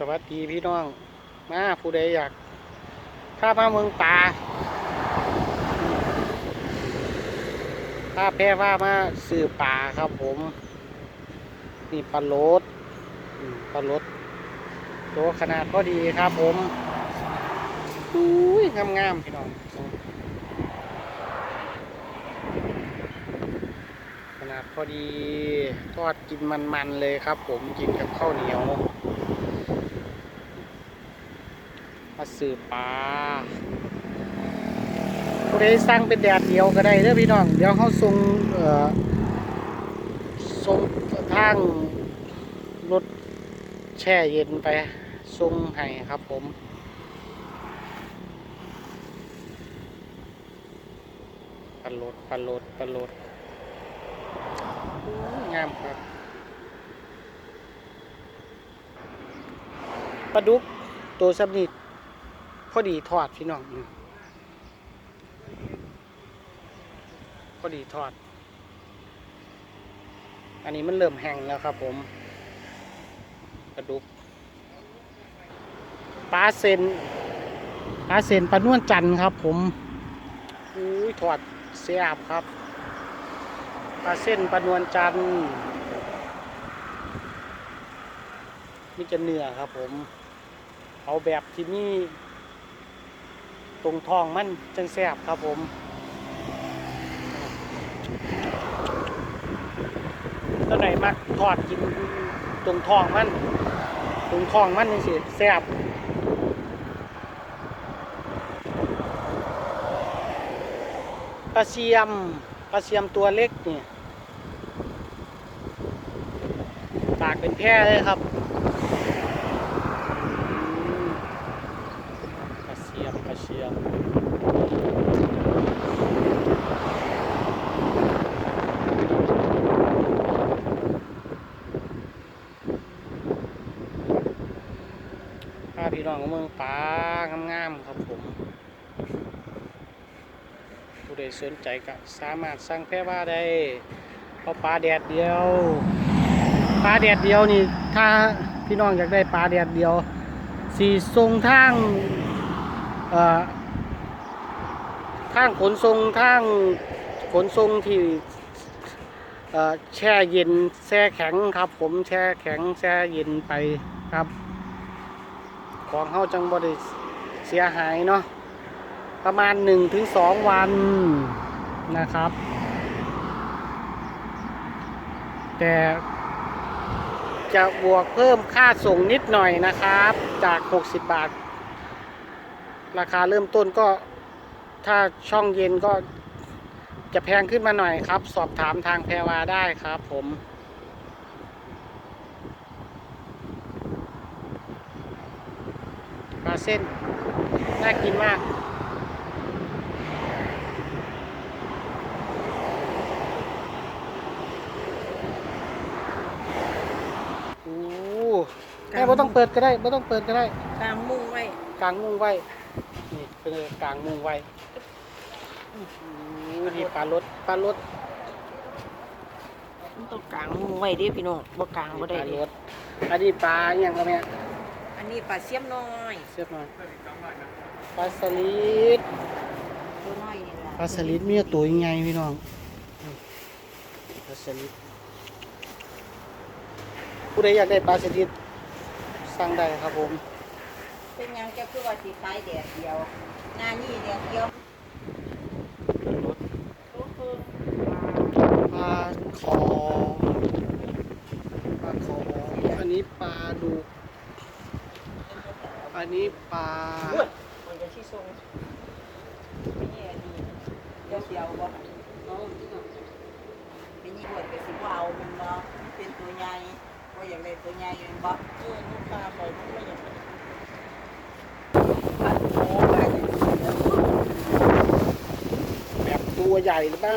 สวัสดีพี่น้อง มาผู้ใดอยากถ้ามาเมืองป่าถ้าแพ้ว่ามาสื่อป่าครับผม นี่ปลาโลดปลาโลดตัวขนาดพอดีครับผมอุ้ยงามๆพี่น้อง ขนาดพอดีทอดกินมันๆเลยครับผมกินกับข้าวเหนียว มาสืบปลาผู้ใดสั่งเป็นแดดเดียวก็ได้เด้อพี่น้อง เดี๋ยวเขาส่งเอ่อส่งทางรถแช่เย็นไปส่งให้ครับผมปันรถปันรถปันรถงามครับปลาดุกตัวสับนิดพ อดีทอดพี่น้องพอดีทอด อันนี้มันเริ่มแห้งแล้วครับผมปลาดุกปลาเซนปลาเซนปลานวลจันทร์ครับ ผมอุ้ยทอดเสียบครับปลาเส้นปลานวลจันทร์นี่จะเนื้อครับผม เอาแบบที่นี่ ตรงท้องมันจังแซบครับผมตัวไหนมักทอดกินตรงท้องมัน ตรงท้องมันนี่สิแซบปลาเสียมปลาเสียมตัวเล็กเนี่ยปากเป็นแพร่เลยครับอืมปลาเสียมปลา เสียมพาพี่น้องของเมืองป่างามๆครับผม ผู้ใดสนใจก็สามารถสั่งแพร่ว่าได้เอาะปลาแดดเดียว ปลาแดดเดียวนี่ ถ้าพี่น้องอยากได้ปลาแดดเดียวสีทรงทาง ทางขนส่งทางขนส่งที่แช่เย็นแช่แข็งครับ ผมแช่แข็งแช่เย็นไปครับ ของเฮาจังบ่ได้เสียหายเนาะประมาณ1-2ถึง2วันนะครับ แต่จะบวกเพิ่มค่าส่งนิดหน่อยนะครับ จาก 60 บาท ราคาเริ่มต้นก็ถ้าช่องเย็นก็จะแพงขึ้นมาหน่อยครับ สอบถามทางแพรวาได้ครับผมปลาเส้น น่ากินมากโอ้แม่ไม่ต้องเปิดก็ได้ไม่ต้องเปิดก็ได้ตามมุ่งไว้ กลางมุ้งไว้ นี่เป็นเลยกลางมุ้งไว้อื้อหือนี่ปลารสปลารสมันต้องกลางมุ่งไว้เดิพี่น้องบ่กลางบ่ได้ปลาเดิรสอันนี้ปลาอหย่างครับเนี่ยอันนี้ปลาเสียมน้อยเสียบหน่อยปลาสลิดตัวน้อยนี่ล่ะปลาสลิดมีตัวยังไงพี่น้องอืมปลาสลิดผู้ใดอยากได้ปลาสลิดสั่งได้ครับผม เป็นหยังจะคือว่าสิขายแดดเดียวหน้านี่แดดเดียวปลาคอปลาคออันนี้ปลาดุกอันนี้ปลามันจะที่ทรงนี่อันนี้เดี๋ยวสิเอาบ่เป็นยี่ห้อก็สิบ่เอามันบ่มันเป็นตัวใหญ่บ่อยากได้ตัวใหญ่แม่นบ่เออลูกค้าบ่บ่อยากได้ปลาโอ้ปลา แบบตัวใหญ่หรือเปล่า